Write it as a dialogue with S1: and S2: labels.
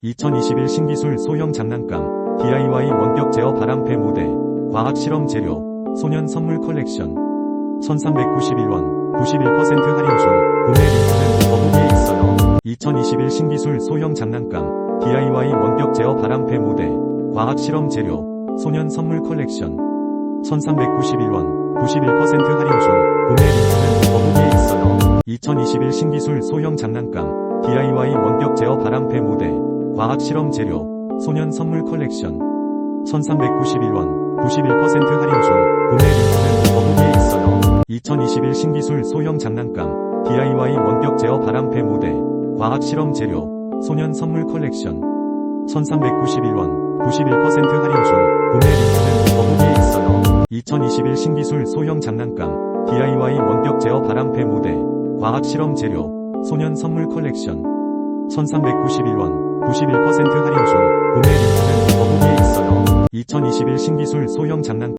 S1: 2021 신기술 소형 장난감 DIY 원격 제어 바람패 모델 과학 실험 재료 소년 선물 컬렉션 1391원 91% 할인 중 구매 링크는 더보기에 있어요. 2021 신기술 소형 장난감 DIY 원격 제어 바람패 모델 과학 실험 재료 소년 선물 컬렉션 1391원 91% 할인 중 구매 링크는 더보기에 있어요. 2021 신기술 소형 장난감 DIY 원격 제어 바람패 모델 과학 실험 재료 소년 선물 컬렉션 1391원 91% 할인 중 구매 링크는 더보기에 있어요. 2021 신기술 소형 장난감 DIY 원격 제어 바람패 모델 과학 실험 재료 소년 선물 컬렉션 1391원 91% 할인 중 구매 링크는 더보기에 있어요. 2021 신기술 소형 장난감 DIY 원격 제어 바람패 모델 과학 실험 재료 소년 선물 컬렉션 1391원 91% 할인 중 구매 링크는 더보기에 있어요. 2021 신기술 소형 장난감